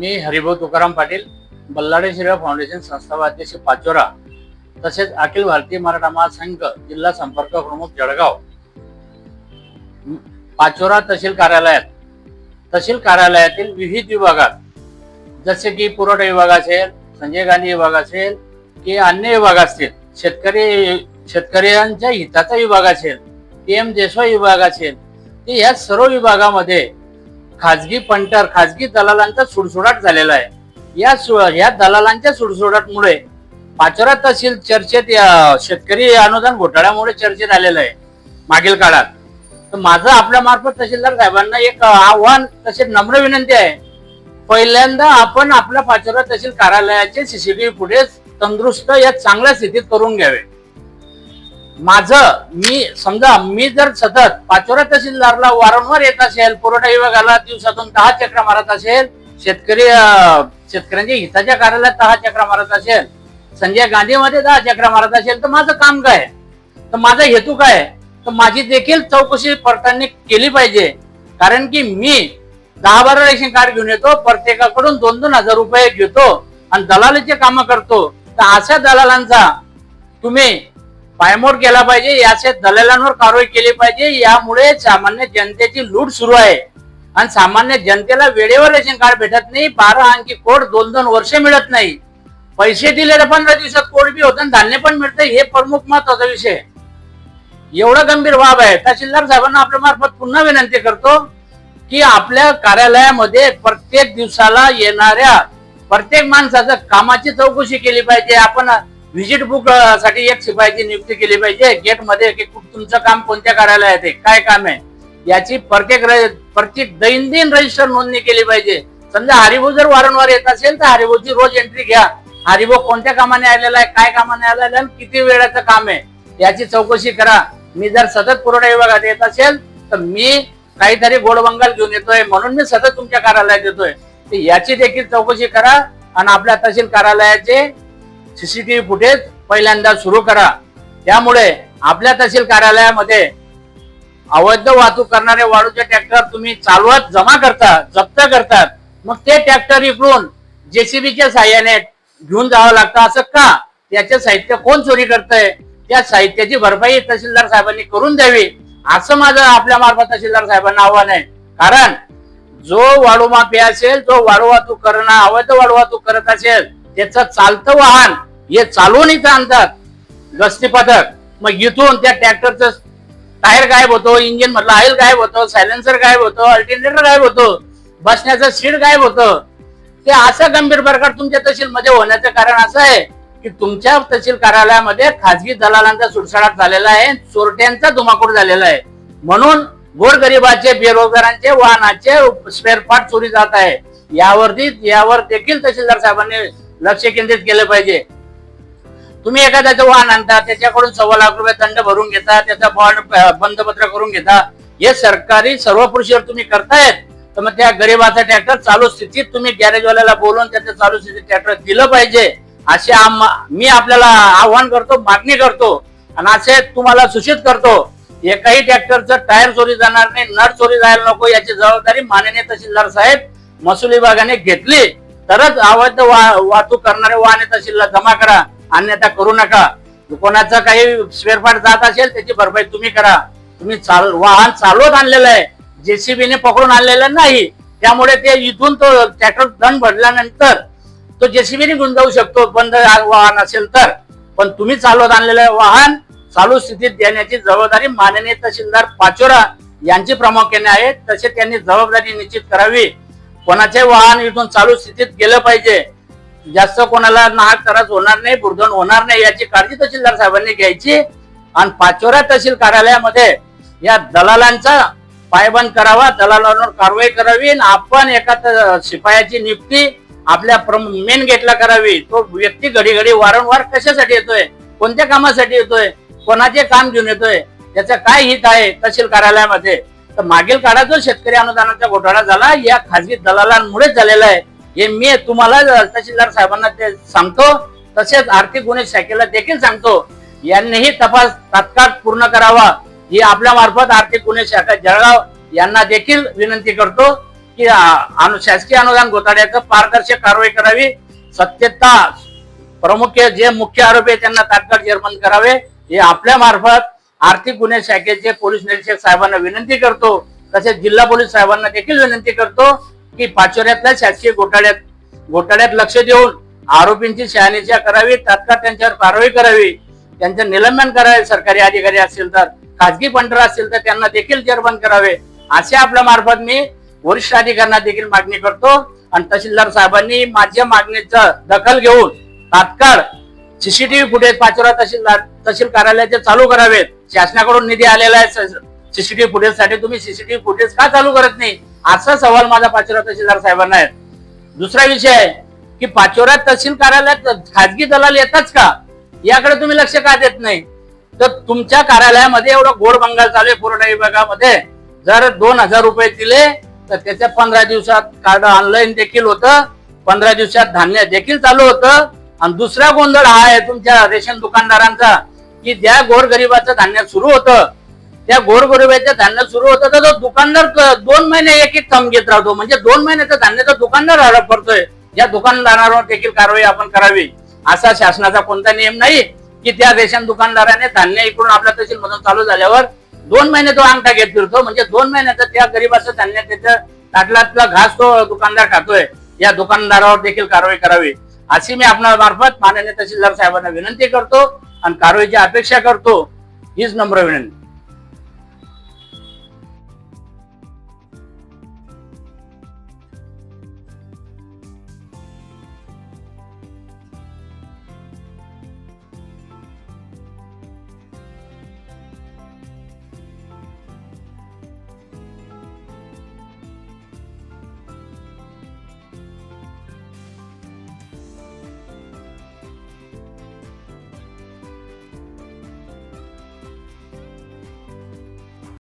मी हरिभाऊ तुकाराम पाटील बल्लाडे शिरा फाउंडेशन संस्थापक अध्यक्ष पाचोरा तसेच अखिल भारतीय मराठा महासंघ जिल्हा संपर्क प्रमुख जळगाव. पाचोरा तहसील कार्यालयात. तहसील कार्यालयातील विविध विभागात जसे की पुरवठा विभाग असेल संजय गांधी विभाग असेल की अन्य विभाग असतील शेतकरी शेतकऱ्यांच्या हिताचा विभाग असेल पी एम देशवाई विभाग असेल ते या सर्व विभागामध्ये खाजगी पंटर खाजगी दलालांचा सुडसुडाट झालेला आहे. या सु- या दलालांच्या सुडसुडाटमुळे पाचोरा तहसील चर्चेत शेतकरी अनुदान घोटाळ्यामुळे चर्चेत आलेलं आहे. मागील काळात. तर माझं आपल्या मार्फत तहसीलदार साहेबांना एक आव्हान तसेच नम्र विनंती आहे. पहिल्यांदा आपण आपल्या पाचोरा तहसील कार्यालयाचे सीसीटीव्ही फुटेज तंदुरुस्त या चांगल्या स्थितीत करून घ्यावे. माझं मी समजा मी जर सतत पाचोरा तहसीलदारला वारंवार येत असेल पुरवठा विभागाला दिवसातून दहा चक्र मारत असेल शेतकरी शेतकऱ्यांच्या हिताच्या कार्यालयात दहा चक्र मारत असेल संजय गांधीमध्ये दहा चक्र मारत असेल तर माझं काम काय? तर माझा हेतू काय? तर माझी देखील चौकशी पडताळणी केली पाहिजे. कारण की मी दहा बारा रेशन कार्ड घेऊन येतो प्रत्येकाकडून दोन दोन हजार रुपये घेतो आणि दलालीचे कामं करतो. तर अशा दलालांचा तुम्ही पायमोड केला पाहिजे याचे दलालांवर कारवाई केली पाहिजे यामुळे सामान्य जनतेची लूट सुरू आहे. आणि सामान्य जनतेला वेळेवर रेशन कार्ड भेटत नाही बारा अंकी कोड दोन दोन वर्ष मिळत नाही. पैसे दिले तर पंधरा दिवसात कोड बी होतं आणि धान्य पण मिळतं हे प्रमुख महत्त्वाचा विषय एवढा गंभीर बाब आहे. तहसीलदार साहेबांना आपल्या मार्फत पुन्हा विनंती करतो की आपल्या कार्यालयामध्ये प्रत्येक दिवसाला येणाऱ्या प्रत्येक माणसाचं कामाची चौकशी केली पाहिजे. आपण व्हिजिट बुकसाठी एक शिपायाची नियुक्ती केली पाहिजे. गेटमध्ये की तुमचं काम कोणत्या कार्यालयात आहे? काय काम आहे? याची प्रत्येक प्रत्येक दैनंदिन रजिस्टर नोंदणी केली पाहिजे. समजा हरिभाऊ जर वारंवार येत असेल तर हरिभाऊची रोज एंट्री घ्या. हरिभाऊ कोणत्या कामाने आलेला आहे काय कामाने आलेला आहे आणि किती वेळाचं काम आहे याची चौकशी करा. मी जर सतत पुरवठा विभागात येत असेल तर मी काहीतरी गोडबंगाल घेऊन येतोय म्हणून मी सतत तुमच्या कार्यालयात येतोय. याची देखील चौकशी करा आणि आपल्या तहसील कार्यालयाचे सीसीटीव्ही फुटेज पहिल्यांदा सुरू करा. त्यामुळे आपल्या तहसील कार्यालयामध्ये अवैध वाहतूक करणारे वाळूचे ट्रॅक्टर तुम्ही चालवत जमा करता जप्त करतात. मग ते ट्रॅक्टर इकडून जेसीबीच्या साह्याने घेऊन जावं लागतं. असं का? त्याचे साहित्य कोण चोरी करतंय? त्या साहित्याची भरपाई तहसीलदार साहेबांनी करून द्यावी. असं माझं आपल्या मार्फत तहसीलदार साहेबांना आव्हान आहे. कारण जो वाळू माफी असेल जो वाळू वाहतूक करणं अवैध वाळू वाहतूक करत असेल त्याचं चालतं वाहन हे चालवून इथं आणतात गस्ती पथक. मग इथून त्या ट्रॅक्टरचं टायर गायब होतो इंजिन मधलं ऑइल गायब होतं सायलेन्सर गायब होतो अल्टरनेटर गायब होतो बसण्याचं सीट गायब होतं. ते असा गंभीर प्रकार तुमच्या तहसील मध्ये होण्याचं कारण असं आहे की तुमच्या तहसील कार्यालयामध्ये खाजगी दलालांचा सुडसुडाट झालेला आहे चोरट्यांचा धुमाकूळ झालेला आहे. म्हणून गोरगरिबाचे बेरोजगारांचे वाहनाचे स्पेअर पार्ट चोरी जात आहे. यावरती यावर देखील तहसीलदार साहेबांनी लक्ष केंद्रित केलं पाहिजे. तुम्ही एखाद्याचं वाहन आणता त्याच्याकडून सव्वा लाख रुपये दंड भरून घेता त्याचा बॉन्ड बंदपत्र करून घेता हे सरकारी सर्व पुरुषीवर तुम्ही करतायत तर मग त्या गरीबाचा ट्रॅक्टर चालू स्थितीत तुम्ही गॅरेजवाल्याला बोलून त्याचं चालू स्थितीत ट्रॅक्टर दिलं पाहिजे असे आम- मी आपल्याला आव्हान करतो मागणी करतो आणि असे तुम्हाला सूचित करतो एकाही ट्रॅक्टरचं टायर चोरी जाणार नाही नट चोरी जायला नको याची जबाबदारी माननीय तहसीलदार साहेब महसूल विभागाने घेतली. तरच अवैध वाहतूक करणारे वाहने तहसीलला जमा करा. अन्यथा करू नका. कोणाचं काही स्पेअरपार्ट जात असेल त्याची भरपाई तुम्ही करा. तुम्ही चाल वाहन चालवत आणलेलं आहे. जेसीबीने पकडून आणलेलं नाही. त्यामुळे ते इथून तो ट्रॅक्टर दंड भरल्यानंतर तो जेसीबीने घेऊन जाऊ शकतो. बंद वाहन असेल तर. पण तुम्ही चालवत आणलेलं वाहन चालू स्थितीत देण्याची जबाबदारी माननीय तहसीलदार पाचोरा यांची प्रामुख्याने आहे. तसे त्यांनी जबाबदारी निश्चित करावी. कोणाचे वाहन इथून चालू स्थितीत गेलं पाहिजे. जास्त कोणाला नाहक त्रास होणार नाही बुरधन होणार नाही याची काळजी तहसीलदार साहेबांनी घ्यायची. आणि पाचोऱ्या तहसील कार्यालयामध्ये या दलालांचा पायबंद करावा दलालांवर कारवाई करावी आणि आपण एका शिपायाची नियुक्ती आपल्या मेन गेटला करावी. तो व्यक्ती घडी घडी वारंवार कशासाठी येतोय? कोणत्या कामासाठी येतोय? कोणाचे काम घेऊन येतोय? त्याचं काय हित आहे तहसील कार्यालयामध्ये? तर मागील काळात जो शेतकरी अनुदानाचा घोटाळा झाला या खाजगी दलालांमुळेच झालेला आहे. हे मी तुम्हाला तहसीलदार साहेबांना ते सांगतो तसेच आर्थिक गुन्हे शाखेला देखील सांगतो. यांनीही तपास तात्काळ पूर्ण करावा. ही आपल्या मार्फत आर्थिक गुन्हे शाखा जळगाव यांना देखील विनंती करतो की शासकीय अनुदान घोटाळ्याचं पारदर्शक कारवाई करावी. सत्यता प्रमुख जे मुख्य आरोपी त्यांना तात्काळ जेरबंद करावे. हे आपल्या मार्फत आर्थिक गुन्हे शाखेचे पोलीस निरीक्षक साहेबांना विनंती करतो. तसेच जिल्हा पोलीस साहेबांना देखील विनंती करतो की पाचोऱ्यातल्या शासकीय घोटाळ्यात घोटाळ्यात लक्ष देऊन आरोपींची शहानिशा करावी तात्काळ त्यांच्यावर कारवाई करावी त्यांचं निलंबन करावे सरकारी अधिकारी असतील तर खाजगी पंढरा असतील तर त्यांना देखील जेरबंद करावे. असे आपल्या मार्फत मी वरिष्ठ अधिकाऱ्यांना देखील मागणी करतो. आणि तहसीलदार साहेबांनी माझ्या मागणीचं दखल घेऊन तात्काळ सीसीटीव्ही फुटेज पाचोरा तहसीलदार तहसील कार्यालयाचे चालू करावेत. शासनाकडून निधी आलेला आहे सीसीटीव्ही फुटेजसाठी तुम्ही सीसीटीव्ही फुटेज का चालू करत नाही? असा सवाल माझा पाचोरा तहसीलदार साहेबांना आहे दुसरा विषय आहे की पाचोरा तहसील कार्यालयात खाजगी दलाल येतात का? याकडे तुम्ही लक्ष का देत नाही? तर तुमच्या कार्यालयामध्ये एवढं गोड बंगाल चालू आहे पुरवठा विभागामध्ये. जर दोन हजार रुपये दिले तर त्याच्या पंधरा दिवसात कार्ड ऑनलाईन देखील होतं. पंधरा दिवसात धान्य देखील चालू होतं. आणि दुसरा गोंधळ हा आहे तुमच्या रेशन दुकानदारांचा की ज्या गोरगरिबाचं धान्य सुरू होतं त्या गोरगरिबाचं धान्य सुरू होतं तर तो दुकानदार दोन महिने एक एक थम घेत राहतो. म्हणजे दोन महिन्याचं धान्याचा दुकानदार हडप करतोय या दुकानदारावर देखील कारवाई आपण करावी. असा शासनाचा कोणता नियम नाही की त्या रेशन दुकानदाराने धान्य इकडून आपल्या तहसील मधून चालू झाल्यावर दोन महिने तो अंगठा घेत फिरतो. म्हणजे दोन महिन्याचं त्या गरीबाचं धान्य त्याच्या ताटलातला घास तो दुकानदार खातोय. या दुकानदारावर देखील कारवाई करावी. अशी मी आपल्या मार्फत माननीय तहसीलदार साहेबांना विनंती करतो आणि कारवाईची अपेक्षा करतो. हीच नम्र विनंती.